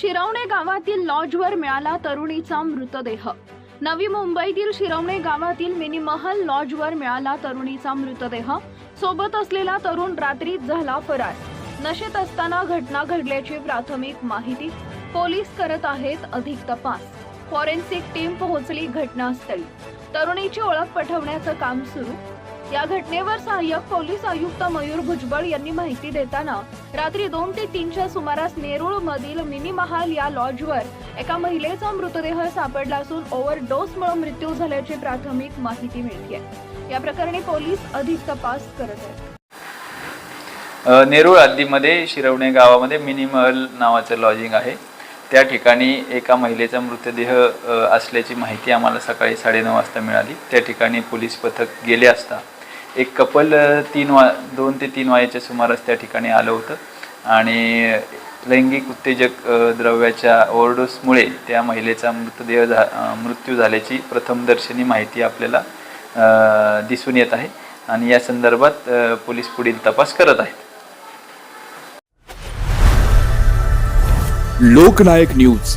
शिरवणे गावातील लॉजवर मिळाला तरुणीचा मृतदेह. नवी मुंबईतील शिरवणे गावातील मिनी महल लॉजवर मिळाला तरुणीचा मृतदेह. सोबत असलेला तरुण रात्रीत झाला फरार. नशेत असताना घटना घडल्याची प्राथमिक माहिती पोलीस करत आहेत अधिक तपास. फॉरेन्सिक टीम पोहोचली घटनास्थळी. तरुणीची ओळख पटवण्याचं काम सुरू. या घटनेवर सहाय्यक पोलीस आयुक्त मयूर भुजबळ यांनी माहिती देताना रात्री दोन ते तीनच्या सुमारास नेरुळ मधील मिनी महाल या लॉजवर एका महिलेचा मृतदेह सापडला असून ओव्हरडोसमुळे मृत्यू झाल्याची प्राथमिक माहिती मिळते या प्रकरणी पोलीस अधिक तपास करत आहेत. नेरुळ हद्दीमध्ये शिरवणे गावामध्ये मिनी महल नावाचं लॉजिंग आहे. त्या ठिकाणी एका महिलेचा मृतदेह असल्याची माहिती आम्हाला सकाळी साडेनऊ वाजता मिळाली. त्या ठिकाणी पोलीस पथक गेले असता एक कपल तीन वा दोन ते तीन वायाच्या सुमारास त्या ठिकाणी आलं होतं. आणि लैंगिक उत्तेजक द्रव्याच्या ओव्हरडोसमुळे त्या महिलेचा मृतदेह झा मृत्यू झाल्याची प्रथमदर्शनी माहिती आपल्याला दिसून येत आहे. आणि या संदर्भात पोलीस पुढील तपास करत आहेत. लोकनायक न्यूज.